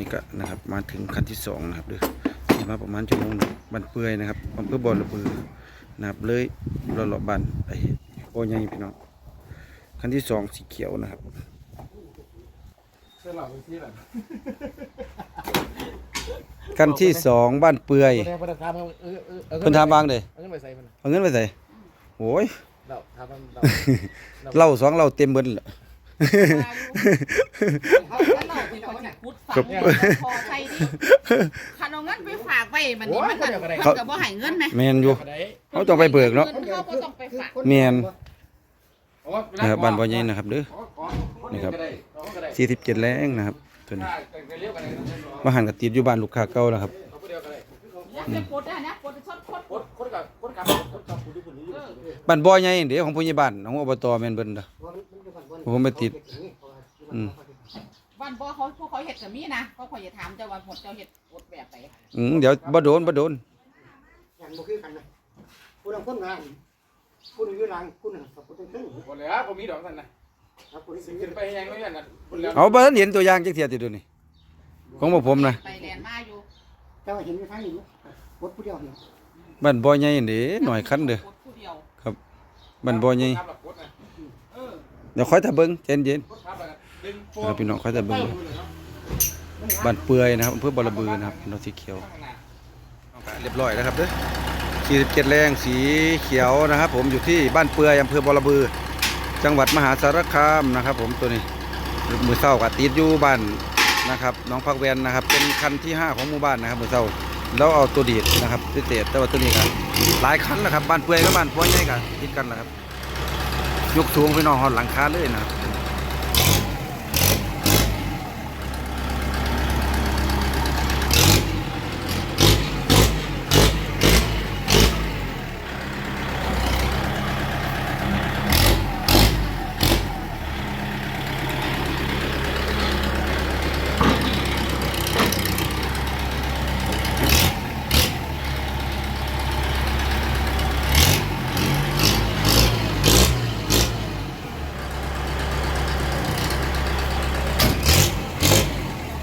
นี่ก็นะครับมาถึงขั้นที่สองนะครับเด้อขี่มาประมาณชั่วโมงหนึ่งบันเปื่อยนะครับอำเภอบ่อระเบือนะครับเลยรอรอบๆบ้านไอ้โอ้ยังพี่น้องขั้นที่สองสีเขียวนะครับเสื้อเหล่าเป็นที่แบบขั้นที่สองบ้านเปื่อยคนแรกคนถามเออเออเออเพิ่นถามบางเด้เอาเงินไปใส่เพิ่นเอาเงินไปใส่โอ้ยเราถามมันเราเหล่าสองเหล่าเต็มเบิดแหละเขาแล้วเราเป็นคนที่พุดฝังพอใช่ดิคันเอาเงินไปฝากไว้มันนี่มันก็มันก็บ่ให้เงินไหมแมนอยู่กระไดเขาต้องไปเบิกเนาะเขาก็ต้องไปฝากแมนโอ้ยนะครับบ้านบ่อใหญ่นะครับเด้อขอขอคนนี่นี้ครับก็ได้ขอก็ได้สี่สิบเจ็ดแรงนะครับตัวนี้ถ้าเรียกกันได้มาหันกับติดอยู่บ้านลูกค้าเก่าแล้วครับเขาผู้เดียวก็ได้เนี่ยจะพุดได้นะพุดชดพุดคนคนกับคนกับคนกับผู้ที่ผู้นี้บ้านบ่อใหญ่เดี๋ยวของผู้ใหญ่บ้านของอบตแม่นเบิ่นเด้อผมไปติดอืม บ้านบ่เขาพวกเขาเฮ็ดกับมีนะเขาขอยจะถามเจ้าว่าหมดเจ้าเฮ็ดหมดแบบไหนอืมเดี๋ยวบ่โดนบ่โดนอย่างบ่คือกันนะผู้นำคนงานผู้นึงอยู่หลังผู้นึงกับผู้นึงขึ้นหมดแล้วผมมีดอกสั่นนะครับผู้นึงสิสิขึ้นไปยังไม่ยันน่ะคนแล้วเอาบ่ทันเห็นตัวอย่างจักเที่ยติดูนี่ของบ่ผมนะไปแลนมาอยู่แต่ว่าเห็นอยู่ทางนี้บดผู้เดียวเห็นบ้านบ่อใหญ่นี่หน่อยคันเด้อพุดผู้เดียวบ้านบ่อใหญ่ครับหลักกดนะเออเดี๋ยวค่อยถ้าเบิ่งใจเย็นกดครับแล้วดึงๆ นะครับพี่น้องค่อยถ้าเบิ่งบ้านเปื่อยนะครับอำเภอบอระบือนะครับนอสีเขียวเรียบร้อยแล้วครับเด้อ47แรงสีเขียวนะครับ ผมอยู่ที่บ้านเปื่อยอำเภอบอระบือ จังหวัดมหาสารคามนะครับ ผมตัวนี้มือเศร้ากับติดอยู่บ้านนะครับน้องพักแวนนะครับ เป็นคันที่ห้าของหมู่บ้านนะครับมือเศร้าแล้วเอาตัวดีดนะครับพิเศษแต่ว่าตัวนี้ครับหลายคันนะครับบ้านเปื่อยกับบ้านปัวใหญ่กันติดกันนะครับยกสูงไปนอนหอดหลังคาเลยนะครับ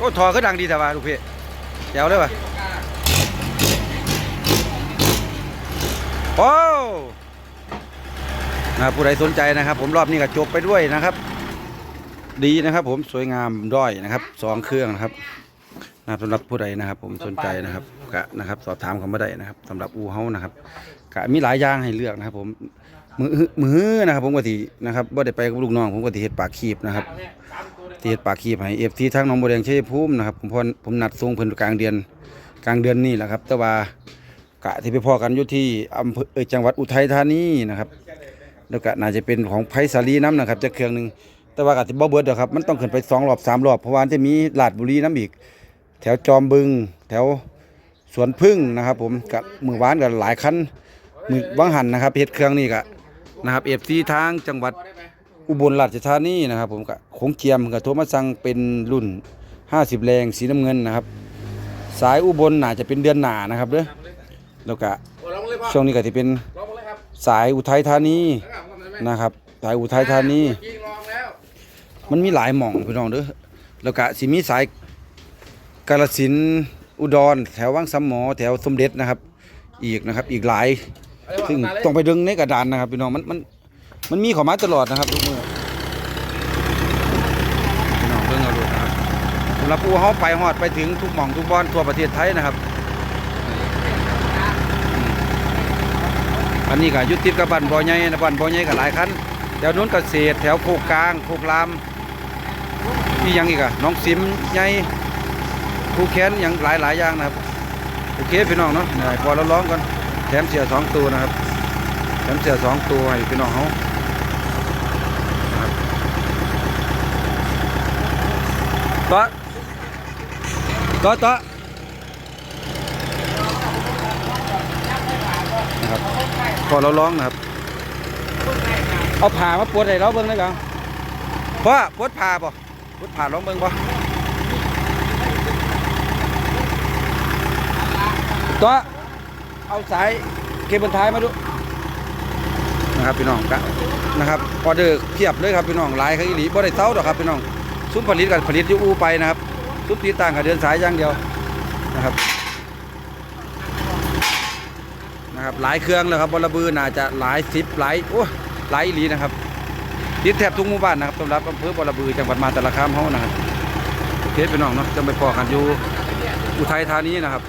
อ้ทอก็ดังดีแต่ว่าลูกพี่เดี๋ยวเลยว่ะโอ้นะผู้ใดสนใจนะครับ ผมรอบนี้ก็จบไปด้วยนะครับ ดีนะครับ ผมสวยงามด้อยนะครับสองเครื่องนะครับนะสำหรับผู้ใดนะครับ ผมสนใจนะครับกะนะครับ สอบถามเขามาได้นะครับสำหรับอูเฮานะครับกะมีหลายอย่างให้เลือกนะครับ ผมมือมือนะครับ ผมก็ทีนะครับว่าได้ไปกับลูกน้องผมก็ทีเฮ็ดปากคีบนะครับ เฮ็ดปากคีบให้เอฟซีทั้งหนองบัวแดงชัยภูมินะครับผมพรผมนัดส่งเพิ่นกลางเดือนกลางเดือนนี้แหละครับ แต่ว่ากะที่ไปพอกันอยู่ที่อำเภอจังหวัดอุทัยธานีนะครับ แล้วก็น่าจะเป็นของไผสาลีน้ำนะครับจะเครื่องหนึงแต่ว่ากะสิบ่เบิดดอกครับมันต้องขึ้นไปสองรอบสามรอบเพราะว่าจะมีลาดบุรีน้ำอีก แถวจอมบึง แถวสวนพึ่งนะครับ ผมกับมือวานกับหลายคันมือวังหันนะครับเฮ็ดเครื่องนี่ก็นะครับเอฟซีทางจังหวัด อุบลราชธานีนะครับ ผมก็คงเจียมกับโทรมาสั่งเป็นรุ่น 50 แรงสีน้ำเงินนะครับ สายอุบลน่าจะเป็นเดือนหนานะครับเด้อแล้วก็ลองเลยพ่อช่วงนี้ก็จะเป็นลองเลยครับสายอุทัยธานีแล้วก็ทำได้ไหมนะครับ สายอุทัยธานียิงลองแล้วมันมีหลายหม่องพี่น้องเด้อแล้วก็สิมีสายกาฬสินธุ์อุดร แถววังสำหมอแถวสมเด็จนะครับ อีกนะครับอีกหลาย ซึ่งต้องไปดึงในกระดานนะครับพี่น้องมันมัน มันมีขอมาตลอดนะครับทุกมือพี่น้องเบิ่งเอาดูนะครับสำหรับผู้เขาไปฮอดไปถึงทุกหม่องทุกบอนทั่วประเทศไทยนะครับ อันนี้ก็ยุติดกับบ้านบอใหญ่นะบ้านบอใหญ่ก็หลายคันแถวนู้นกเศษแถวโคกกลางโคกรามมีหยังอีกอะน้องสิมใหญ่ภูแค้นยังหลายหลายอย่างนะครับโอเคพี่น้องเนาะเดี๋ยวให้พอเราร้องก่อนแถมเสียสองตัวนะครับแถมเสียสองตัวให้พี่น้องเขานะครับ ต่อต่อต่อนะครับพอเราร้องนะครับ เอาผ่ามาปวดให้เราเบิ่งได้กันเพราะปวดผ่าป่ะปวดผ่าลองเบิ่งป่ะต่อเอาสายเคเบิลท้ายมาดูนะครับพี่น้องกะนะครับออเดอร์เพียบเลยครับพี่น้องหลายครับอีหลีบ่ได้เต้าดอกครับพี่น้อง ซุ้มผลิตกับผลิตอยู่อูไปนะครับทุบตีต่างกับเดินสายอย่างเดียวนะครับนะครับหลายเครื่องเลยครับบอระบือน่าจะหลายสิบหลายโอ้หลายหลีนะครับติดแทบทุกหมู่บ้านนะครับสำหรับอำเภอบอระบือจังหวัดมหาสารคามเขานะครับเทสไปน้องเนาะจะไปพอกันอยู่อุทัยธานีนะครับ